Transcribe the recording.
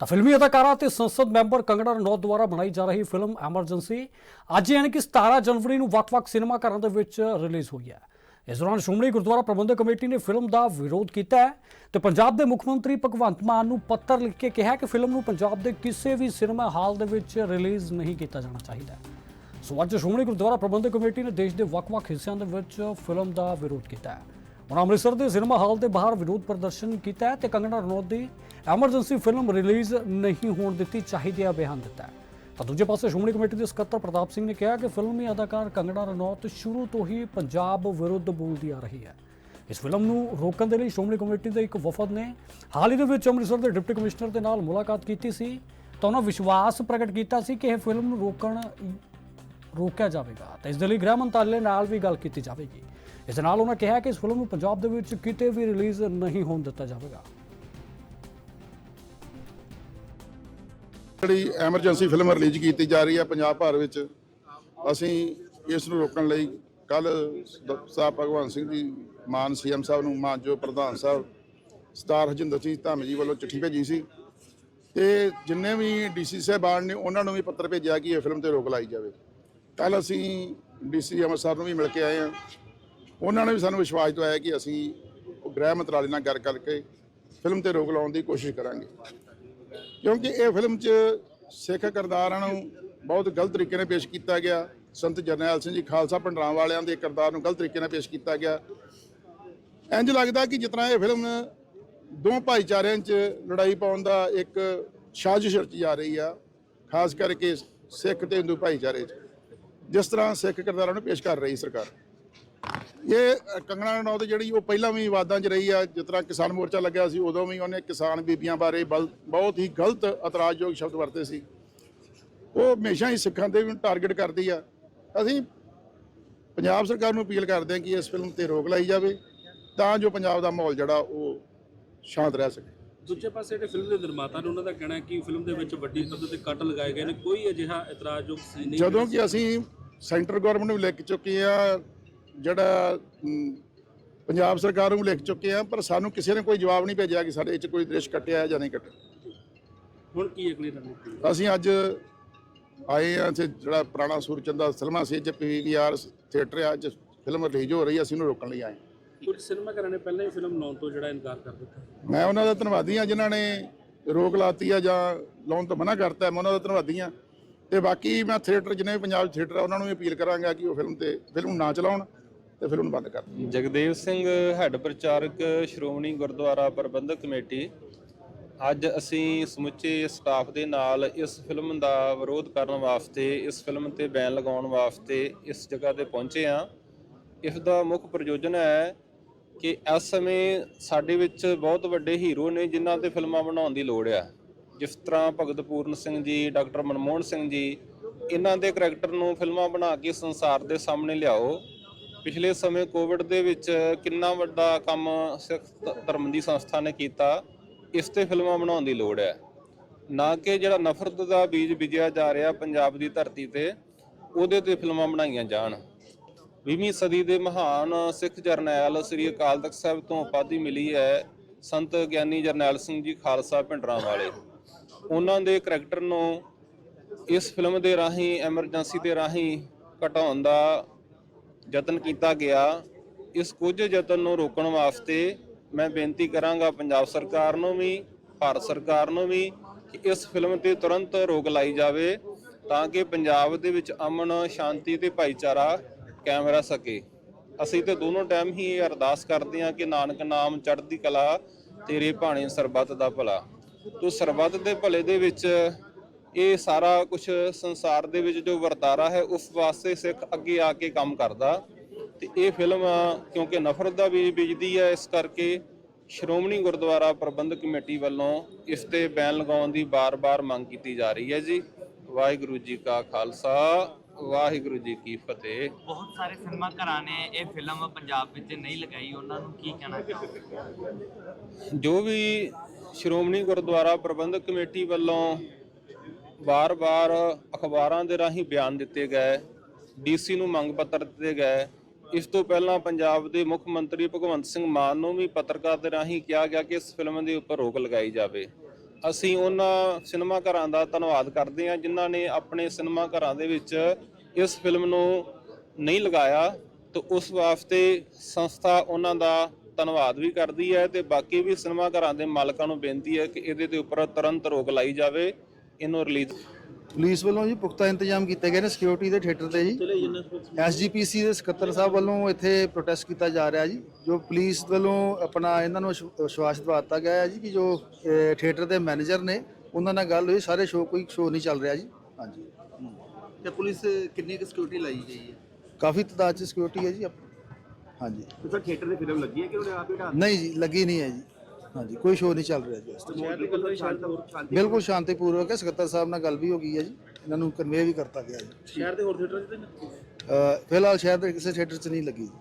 ਤਾਂ ਫਿਲਮੀ ਅਦਾਕਾਰਾ ਤੇ ਸੰਸਦ ਮੈਂਬਰ ਕੰਗਣਾ ਰਣੌਤ ਦੁਆਰਾ ਬਣਾਈ ਜਾ ਰਹੀ ਫਿਲਮ ਐਮਰਜੈਂਸੀ ਅੱਜ ਯਾਨੀ ਕਿ 17 ਜਨਵਰੀ ਨੂੰ ਵੱਖ-ਵੱਖ ਸਿਨੇਮਾ ਘਰਾਂ ਦੇ ਵਿੱਚ ਰਿਲੀਜ਼ ਹੋਈ ਹੈ। ਇਸ ਦੌਰਾਨ ਸ਼੍ਰੋਮਣੀ ਗੁਰਦੁਆਰਾ ਪ੍ਰਬੰਧਕ ਕਮੇਟੀ ਨੇ ਫਿਲਮ ਦਾ ਵਿਰੋਧ ਕੀਤਾ ਹੈ ਤੇ ਪੰਜਾਬ ਦੇ ਮੁੱਖ ਮੰਤਰੀ ਭਗਵੰਤ ਮਾਨ ਨੂੰ ਪੱਤਰ ਲਿਖ ਕੇ ਕਿਹਾ ਕਿ ਫਿਲਮ ਨੂੰ ਪੰਜਾਬ ਦੇ ਕਿਸੇ ਵੀ ਸਿਨੇਮਾ ਹਾਲ ਦੇ ਵਿੱਚ ਰਿਲੀਜ਼ ਨਹੀਂ ਕੀਤਾ ਜਾਣਾ ਚਾਹੀਦਾ ਸੋ ਅੱਜ ਸ਼੍ਰੋਮਣੀ ਗੁਰਦੁਆਰਾ ਪ੍ਰਬੰਧਕ ਕਮੇਟੀ ਨੇ ਦੇਸ਼ ਦੇ ਵੱਖ-ਵੱਖ ਹਿੱਸਿਆਂ ਦੇ ਵਿੱਚ ਫਿਲਮ ਦਾ ਵਿਰੋਧ ਕੀਤਾ ਹੈ। ਉਹਨਾਂ ਅੰਮ੍ਰਿਤਸਰ ਦੇ ਸਿਨੇਮਾ ਹਾਲ ਦੇ ਬਾਹਰ ਵਿਰੋਧ ਪ੍ਰਦਰਸ਼ਨ ਕੀਤਾ ਹੈ ਤੇ ਕੰਗਣਾ ਰਣੌਤ ਦੀ ਐਮਰਜੈਂਸੀ ਫਿਲਮ ਰਿਲੀਜ਼ ਨਹੀਂ ਹੋਣ ਦਿੱਤੀ ਚਾਹੀਦੀ ਹੈ, ਬਿਆਨ ਦਿੱਤਾ ਤਾਂ ਦੂਜੇ ਪਾਸੇ ਸ਼੍ਰੋਮਣੀ ਕਮੇਟੀ ਦੇ ਸਕੱਤਰ ਪ੍ਰਤਾਪ ਸਿੰਘ ਨੇ ਕਿਹਾ ਕਿ ਫਿਲਮੀ ਅਦਾਕਾਰ ਕੰਗਣਾ ਰਣੌਤ ਸ਼ੁਰੂ ਤੋਂ ਹੀ ਪੰਜਾਬ ਵਿਰੁੱਧ ਬੋਲਦੀ ਆ ਰਹੀ ਹੈ। ਇਸ ਫਿਲਮ ਨੂੰ ਰੋਕਣ ਦੇ ਲਈ ਸ਼੍ਰੋਮਣੀ ਕਮੇਟੀ ਦੇ ਇੱਕ ਵਫਦ ਨੇ ਹਾਲ ਹੀ ਦੇ ਵਿੱਚ ਅੰਮ੍ਰਿਤਸਰ ਦੇ ਡਿਪਟੀ ਕਮਿਸ਼ਨਰ ਦੇ ਨਾਲ ਮੁਲਾਕਾਤ ਕੀਤੀ ਸੀ ਤਾਂ ਉਹਨਾਂ ਵਿਸ਼ਵਾਸ ਪ੍ਰਗਟ ਕੀਤਾ ਸੀ ਕਿ ਇਹ ਫਿਲਮ ਨੂੰ ਰੋਕਣ ਰੋਕਿਆ ਜਾਵੇਗਾ। ਤਾਂ ਇਸ ਦੇ ਲਈ ਗ੍ਰਹਿ ਮੰਤਰਾਲੇ ਨਾਲ ਵੀ ਗੱਲ ਕੀਤੀ ਜਾਵੇਗੀ। ਇਸ ਨਾਲ ਉਹਨਾਂ ਕਿਹਾ ਕਿ ਇਸ ਫਿਲਮ ਨੂੰ ਪੰਜਾਬ ਦੇ ਵਿੱਚ ਕਿਤੇ ਵੀ ਰਿਲੀਜ਼ ਨਹੀਂ ਹੋਣ ਦਿੱਤਾ ਜਾਵੇਗਾ। ਜਿਹੜੀ ਐਮਰਜੈਂਸੀ ਫਿਲਮ ਰਿਲੀਜ਼ ਕੀਤੀ ਜਾ ਰਹੀ ਹੈ ਪੰਜਾਬ ਭਰ ਵਿੱਚ, ਅਸੀਂ ਇਸ ਨੂੰ ਰੋਕਣ ਲਈ ਕੱਲ ਸਾਹਿਬ ਭਗਵੰਤ ਸਿੰਘ ਜੀ, ਮਾਨ ਸੀਐਮ ਸਾਹਿਬ ਨੂੰ ਮਾਨਜੋ ਪ੍ਰਧਾਨ ਸਾਹਿਬ ਸਟਾਰ ਹਰਜਿੰਦਰ ਸਿੰਘ ਧਾਮੀ ਜੀ ਵੱਲੋਂ ਚਿੱਠੀ ਭੇਜੀ ਸੀ। ਤੇ ਜਿੰਨੇ ਵੀ ਡੀਸੀ ਸਾਹਿਬਾਨ ਨੇ, ਉਹਨਾਂ ਨੂੰ ਵੀ ਪੱਤਰ ਭੇਜਿਆ ਕਿ ਇਹ ਫਿਲਮ ਤੇ ਰੋਕ ਲਾਈ ਜਾਵੇ। ਕੱਲ ਅਸੀਂ ਡੀਸੀ ਅੰਮ੍ਰਿਤਸਰ ਨੂੰ ਵੀ ਮਿਲ ਕੇ ਆਏ ਹਾਂ। ਉਹਨਾਂ ਨੇ ਵੀ ਸਾਨੂੰ ਵਿਸ਼ਵਾਸ ਦਿਵਾਇਆ ਕਿ ਅਸੀਂ ਉਹ ਗ੍ਰਹਿ ਮੰਤਰਾਲੇ ਨਾਲ ਗੱਲ ਕਰਕੇ ਫਿਲਮ ਤੇ ਰੋਕ ਲਾਉਣ ਦੀ ਕੋਸ਼ਿਸ਼ ਕਰਾਂਗੇ। ਕਿਉਂਕਿ ਇਹ ਫਿਲਮ 'ਚ ਸਿੱਖ ਕਿਰਦਾਰਾਂ ਨੂੰ ਬਹੁਤ ਗਲਤ ਤਰੀਕੇ ਨਾਲ ਪੇਸ਼ ਕੀਤਾ ਗਿਆ। ਸੰਤ ਜਰਨੈਲ ਸਿੰਘ ਜੀ, ਖਾਲਸਾ ਪੰਡਰਾਂ ਵਾਲਿਆਂ ਦੇ ਕਿਰਦਾਰ ਨੂੰ ਗਲਤ ਤਰੀਕੇ ਨਾਲ ਪੇਸ਼ ਕੀਤਾ ਗਿਆ। ਇੰਜ ਲੱਗਦਾ ਕਿ ਜਿਤਨਾ ਇਹ ਫਿਲਮ ਦੋ ਭਾਈਚਾਰਿਆਂ 'ਚ ਲੜਾਈ ਪਾਉਣ ਦਾ ਇੱਕ ਸਾਜ਼ਿਸ਼ ਰਚੀ ਜਾ ਰਹੀ ਆ, ਖਾਸ ਕਰਕੇ ਸਿੱਖ ਤੇ ਹਿੰਦੂ ਭਾਈਚਾਰੇ 'ਚ, ਜਿਸ ਤਰ੍ਹਾਂ ਸਿੱਖ ਕਿਰਦਾਰਾਂ ਨੂੰ ਪੇਸ਼ ਕਰ ਰਹੀ ਸਰਕਾਰ। ਇਹ ਕੰਗਣਾ ਰਣੌਤ ਜਿਹੜੀ ਉਹ ਪਹਿਲਾਂ ਵੀ ਵਾਦਾਂ 'ਚ ਰਹੀ ਆ ਜਿਸ ਤਰ੍ਹਾਂ ਕਿਸਾਨ ਮੋਰਚਾ ਲੱਗਿਆ ਸੀ ਉਦੋਂ ਵੀ ਉਹਨੇ ਕਿਸਾਨ ਬੀਬੀਆਂ ਬਾਰੇ ਬਹੁਤ ਹੀ ਗਲਤ ਇਤਰਾਜ਼ਯੋਗ ਸ਼ਬਦ ਵਰਤੇ ਸੀ। ਉਹ ਹਮੇਸ਼ਾ ਹੀ ਸਿੱਖਾਂ ਤੇ ਵੀ ਟਾਰਗੇਟ ਕਰਦੀ ਆ। ਅਸੀਂ ਪੰਜਾਬ ਸਰਕਾਰ ਨੂੰ ਅਪੀਲ ਕਰਦੇ ਹਾਂ ਕਿ ਇਸ ਫਿਲਮ ਤੇ ਰੋਕ ਲਾਈ ਜਾਵੇ ਤਾਂ ਜੋ ਪੰਜਾਬ ਦਾ ਮਾਹੌਲ ਜਿਹੜਾ ਉਹ ਸ਼ਾਂਤ ਰਹਿ ਸਕੇ। ਦੂਜੇ ਪਾਸੇ ਜਿਹੜੇ ਫਿਲਮ ਦੇ ਨਿਰਮਾਤਾ ਨੇ ਉਹਨਾਂ ਦਾ ਕਹਿਣਾ ਹੈ ਕਿ ਫਿਲਮ ਦੇ ਵਿੱਚ ਵੱਡੀ ਪੱਧਰ ਤੇ ਕੱਟ ਲਗਾਏ ਗਏ ਨੇ ਕੋਈ ਅਜਿਹਾ ਇਤਰਾਜ਼ਯੋਗ ਨਹੀਂ। ਜਦੋਂ ਕਿ ਅਸੀਂ ਸੈਂਟਰ ਗਵਰਨਮੈਂਟ ਨੂੰ ਲਿਖ ਚੁੱਕੇ ਆ ਜਿਹੜਾ ਪੰਜਾਬ ਸਰਕਾਰ ਨੂੰ ਲਿਖ ਚੁੱਕੇ ਆ ਪਰ ਸਾਨੂੰ ਕਿਸੇ ਨੇ ਕੋਈ ਜਵਾਬ ਨਹੀਂ ਭੇਜਿਆ ਕਿ ਸਾਡੇ ਇਹ 'ਚ ਕੋਈ ਦ੍ਰਿਸ਼ ਕੱਟਿਆ ਜਾਂ ਨਹੀਂ ਕੱਟਿਆ। ਹੁਣ ਕੀ ਅਗਲੀ ਰਣਨੀਤੀ ਅਸੀਂ ਅੱਜ ਆਏ ਆ ਤੇ ਜਿਹੜਾ ਪੁਰਾਣਾ ਸੂਰਚੰਦਾ ਸਿਨੇਮਾ ਸੀ ਚ ਪੀਵੀਆਰ ਥੀਏਟਰ ਆ ਅੱਜ ਫਿਲਮ ਰਿਲੀਜ਼ ਹੋ ਰਹੀ ਆ ਅਸੀਂ ਉਹਨੂੰ ਰੋਕਣ ਲਈ ਆਏ ਕੁਝ ਸਿਨੇਮਾ ਘਰਾਂ ਨੇ ਪਹਿਲਾਂ ਹੀ ਫਿਲਮ ਲਾਉਣ ਤੋਂ ਜਿਹੜਾ ਇਨਕਾਰ ਕਰ ਦਿੱਤਾ। ਮੈਂ ਉਹਨਾਂ ਦਾ ਧੰਨਵਾਦੀ ਆ ਜਿਨ੍ਹਾਂ ਨੇ ਰੋਕ ਲਾਤੀ ਆ ਜਾਂ ਲਾਉਣ ਤੋਂ ਮਨਾ ਕਰਤਾ ਮੈਂ ਉਹਨਾਂ ਦਾ ਧੰਨਵਾਦੀ ਆ ਤੇ ਬਾਕੀ ਮੈਂ ਥੀਏਟਰ ਜਿੰਨੇ ਵੀ ਪੰਜਾਬ ਥੀਏਟਰ ਆ ਉਹਨਾਂ ਨੂੰ ਵੀ ਅਪੀਲ ਕਰਾਂਗਾ ਕਿ ਉਹ ਫਿਲਮ ਤੇ ਫਿਲਮ ਨਾ ਚਲਾਉਣ। ਤੇ ਫਿਲਮ ਬੰਦ ਕਰ ਦੇਣ ਜਗਦੇਵ ਸਿੰਘ ਹੈੱਡ ਪ੍ਰਚਾਰਕ, ਸ਼੍ਰੋਮਣੀ ਗੁਰਦੁਆਰਾ ਪ੍ਰਬੰਧਕ ਕਮੇਟੀ, ਅੱਜ ਅਸੀਂ ਸਮੁੱਚੇ ਸਟਾਫ ਦੇ ਨਾਲ ਇਸ ਫਿਲਮ ਦਾ ਵਿਰੋਧ ਕਰਨ ਵਾਸਤੇ, ਇਸ ਫਿਲਮ ਤੇ ਬੈਨ ਲਗਾਉਣ ਵਾਸਤੇ ਇਸ ਜਗ੍ਹਾ ਤੇ ਪਹੁੰਚੇ ਹਾਂ। ਇਸ ਦਾ ਮੁੱਖ ਪ੍ਰਯੋਜਨ ਹੈ ਕਿ ਇਸ ਸਮੇਂ ਸਾਡੇ ਵਿੱਚ ਬਹੁਤ ਵੱਡੇ ਹੀਰੋ ਨੇ ਜਿਨ੍ਹਾਂ ਤੇ ਫਿਲਮਾਂ ਬਣਾਉਣ ਦੀ ਲੋੜ ਆ। ਜਿਸ ਤਰ੍ਹਾਂ ਭਗਤ ਪੂਰਨ ਸਿੰਘ ਜੀ, ਡਾਕਟਰ ਮਨਮੋਹਨ ਸਿੰਘ ਜੀ, ਇਹਨਾਂ ਦੇ ਕਰੈਕਟਰ ਨੂੰ ਫਿਲਮਾਂ ਬਣਾ ਕੇ ਸੰਸਾਰ ਦੇ ਸਾਹਮਣੇ ਲਿਆਓ। ਪਿਛਲੇ ਸਮੇਂ ਕੋਵਿਡ ਦੇ ਵਿੱਚ ਕਿੰਨਾ ਵੱਡਾ ਕੰਮ ਸਿੱਖ ਧ- ਧਰਮ ਦੀ ਸੰਸਥਾ ਨੇ ਕੀਤਾ, ਇਸ ਤੇ ਫਿਲਮਾਂ ਬਣਾਉਣ ਦੀ ਲੋੜ ਹੈ। ਨਾ ਕਿ ਜਿਹੜਾ ਨਫ਼ਰਤ ਦਾ ਬੀਜ ਬੀਜਿਆ ਜਾ ਰਿਹਾ ਪੰਜਾਬ ਦੀ ਧਰਤੀ ਤੇ, ਉਹਦੇ ਤੇ ਫਿਲਮਾਂ ਬਣਾਈਆਂ ਜਾਣ। 20ਵੀਂ ਸਦੀ ਦੇ ਮਹਾਨ ਸਿੱਖ ਜਰਨੈਲ ਸ੍ਰੀ ਅਕਾਲ ਤਖਤ ਸਾਹਿਬ ਤੋਂ ਉਪਾਧੀ ਮਿਲੀ ਹੈ ਸੰਤ ਗਿਆਨੀ ਜਰਨੈਲ ਸਿੰਘ ਜੀ ਖਾਲਸਾ ਭਿੰਡਰਾਂ ਵਾਲੇ ਉਹਨਾਂ ਦੇ ਕਰੈਕਟਰ ਨੂੰ ਇਸ ਫਿਲਮ ਦੇ ਰਾਹੀਂ, ਐਮਰਜੈਂਸੀ ਦੇ ਰਾਹੀਂ ਘਟਾਉਣ ਦਾ ਯਤਨ ਕੀਤਾ ਗਿਆ। ਇਸ ਕੁਝ ਯਤਨ ਨੂੰ ਰੋਕਣ ਵਾਸਤੇ ਮੈਂ ਬੇਨਤੀ ਕਰਾਂਗਾ ਪੰਜਾਬ ਸਰਕਾਰ ਨੂੰ ਵੀ, ਭਾਰਤ ਸਰਕਾਰ ਨੂੰ ਵੀ ਕਿ ਇਸ ਫਿਲਮ ਤੇ ਤੁਰੰਤ ਰੋਕ ਲਾਈ ਜਾਵੇ ਤਾਂ ਕਿ ਪੰਜਾਬ ਦੇ ਵਿੱਚ ਅਮਨ, ਸ਼ਾਂਤੀ ਤੇ ਭਾਈਚਾਰਾ ਕਾਇਮ ਰਹਿ ਸਕੇ। ਅਸੀਂ ਤੇ ਦੋਨੋਂ ਟਾਈਮ ਹੀ ਇਹ ਅਰਦਾਸ ਕਰਦੇ ਹਾਂ ਕਿ ਨਾਨਕ ਨਾਮ ਚੜ੍ਹਦੀ ਕਲਾ ਤੇਰੇ ਭਾਣੇ ਸਰਬੱਤ ਦਾ ਭਲਾ। ਤੋ ਸਰਬੱਤ ਦੇ ਭਲੇ ਦੇ ਵਿੱਚ ਇਹ ਸਾਰਾ ਕੁਝ ਸੰਸਾਰ ਦੇ ਵਿੱਚ ਜੋ ਵਰਤਾਰਾ ਹੈ ਉਸ ਵਾਸਤੇ ਸਿੱਖ ਅੱਗੇ ਆ ਕੇ ਕੰਮ ਕਰਦਾ। ਤੇ ਇਹ ਫਿਲਮ ਕਿਉਂਕਿ ਨਫ਼ਰਤ ਦਾ ਬੀਜ ਬੀਜਦੀ ਹੈ ਇਸ ਕਰਕੇ ਸ਼੍ਰੋਮਣੀ ਗੁਰਦੁਆਰਾ ਪ੍ਰਬੰਧਕ ਕਮੇਟੀ ਵੱਲੋਂ ਇਸ ਤੇ ਬੈਨ ਲਗਾਉਣ ਦੀ ਬਾਰ-ਬਾਰ ਮੰਗ ਕੀਤੀ ਜਾ ਰਹੀ ਹੈ ਜੀ। ਵਾਹਿਗੁਰੂ ਜੀ ਕਾ ਖਾਲਸਾ ਵਾਹਿਗੁਰੂ ਜੀ ਕੀ ਫਤਿਹ। ਬਹੁਤ ਸਾਰੇ ਸਿਨੇਮਾ ਘਰਾਂ ਨੇ ਇਹ ਫਿਲਮ ਪੰਜਾਬ ਵਿੱਚ ਨਹੀਂ ਲਗਾਈ ਉਹਨਾਂ ਨੂੰ ਕੀ ਕਹਿਣਾ ਚਾਹੋਗੇ? ਜੋ ਵੀ ਸ਼੍ਰੋਮਣੀ ਗੁਰਦੁਆਰਾ ਪ੍ਰਬੰਧਕ ਕਮੇਟੀ ਵੱਲੋਂ ਵਾਰ-ਵਾਰ ਅਖਬਾਰਾਂ ਦੇ ਰਾਹੀਂ ਬਿਆਨ ਦਿੱਤੇ ਗਏ, ਡੀਸੀ ਨੂੰ ਮੰਗ ਪੱਤਰ ਦਿੱਤੇ ਗਏ। ਇਸ ਤੋਂ ਪਹਿਲਾਂ ਪੰਜਾਬ ਦੇ ਮੁੱਖ ਮੰਤਰੀ ਭਗਵੰਤ ਸਿੰਘ ਮਾਨ ਨੂੰ ਵੀ ਪੱਤਰਕਾਰ ਦੇ ਰਾਹੀਂ ਕਿਹਾ ਗਿਆ ਕਿ ਇਸ ਫਿਲਮ ਦੇ ਉੱਪਰ ਰੋਕ ਲਗਾਈ ਜਾਵੇ। ਅਸੀਂ ਉਹਨਾਂ ਸਿਨੇਮਾ ਘਰਾਂ ਦਾ ਧੰਨਵਾਦ ਕਰਦੇ ਹਾਂ ਜਿਨ੍ਹਾਂ ਨੇ ਆਪਣੇ ਸਿਨੇਮਾ ਘਰਾਂ ਦੇ ਵਿੱਚ ਇਸ ਫਿਲਮ ਨੂੰ ਨਹੀਂ ਲਗਾਇਆ। ਤੇ ਉਸ ਵਾਸਤੇ ਸੰਸਥਾ ਉਹਨਾਂ ਦਾ ਧੰਨਵਾਦ ਵੀ ਕਰਦੀ ਹੈ ਤੇ ਬਾਕੀ ਵੀ ਸਿਨੇਮਾ ਘਰਾਂ ਦੇ ਮਾਲਕਾਂ ਨੂੰ ਬੇਨਤੀ ਹੈ ਕਿ ਇਹਦੇ ਦੇ ਉੱਪਰ ਤੁਰੰਤ ਰੋਕ ਲਾਈ ਜਾਵੇ। ਇਹਨੂੰ ਰਿਲੀਜ਼? ਪੁਲਿਸ ਵੱਲੋਂ ਜੀ ਪੁਖਤਾ ਇੰਤਜ਼ਾਮ ਕੀਤੇ ਗਏ ਨੇ ਸਿਕਿਉਰਿਟੀ ਦੇ ਥੀਏਟਰ ਤੇ ਜੀ। ਐਸਜੀਪੀਸੀ ਦੇ ਸਕੱਤਰ ਸਾਹਿਬ ਵੱਲੋਂ ਇੱਥੇ ਪ੍ਰੋਟੈਸਟ ਕੀਤਾ ਜਾ ਰਿਹਾ ਜੀ ਜੋ ਪੁਲਿਸ ਵੱਲੋਂ ਆਪਣਾ ਇਹਨਾਂ ਨੂੰ ਵਿਸ਼- ਵਿਸ਼ਵਾਸ ਦਿਵਾਤਾ ਗਿਆ ਹੈ ਜੀ ਕਿ ਜੋ ਥੀਏਟਰ ਦੇ ਮੈਨੇਜਰ ਨੇ ਉਹਨਾਂ ਨਾਲ ਗੱਲ ਹੋਈ ਸਾਰੇ ਸ਼ੋਅ ਕੋਈ ਸ਼ੋਅ ਨਹੀਂ ਚੱਲ ਰਿਹਾ ਜੀ। ਹਾਂਜੀ। ਤੇ ਪੁਲਿਸ ਕਿੰਨੀ ਕੁ ਸਿਕਿਉਰਿਟੀ ਲਾਈ ਗਈ ਹੈ? ਕਾਫੀ ਤਾਦਾਦ ਚ ਸਿਕਿਉਰਿਟੀ ਹੈ ਜੀ। ਹਾਂਜੀ। ਤੇ ਥੀਏਟਰ ਦੀ ਫਿਲਮ ਲੱਗੀ ਹੈ ਕਿ ਉਹਨੇ ਆਪ ਹੀ ਢਾਹ? ਨਹੀਂ ਜੀ ਲੱਗੀ ਨਹੀਂ ਹੈ ਜੀ। ਹਾਂਜੀ ਕੋਈ ਸ਼ੋਅ ਨਹੀਂ ਚੱਲ ਰਿਹਾ ਜੀ ਇਸ time। ਬਿਲਕੁਲ ਸ਼ਾਂਤੀਪੂਰਵਕ ਹੈ ਸਕੱਤਰ ਸਾਹਿਬ ਨਾਲ ਗੱਲ ਵੀ ਹੋ ਗਈ ਹੈ ਜੀ ਇਹਨਾਂ ਨੂੰ ਕਨਵੇ ਵੀ ਕਰਤਾ ਗਿਆ ਜੀ ਸ਼ਹਿਰ ਦੇ ਹੋਰ ਥੀਏਟਰ 'ਚ ਤਾਂ? ਅਹ, ਫਿਲਹਾਲ ਸ਼ਹਿਰ ਦੇ ਕਿਸੇ ਥੀਏਟਰ 'ਚ ਨਹੀਂ ਲੱਗੀ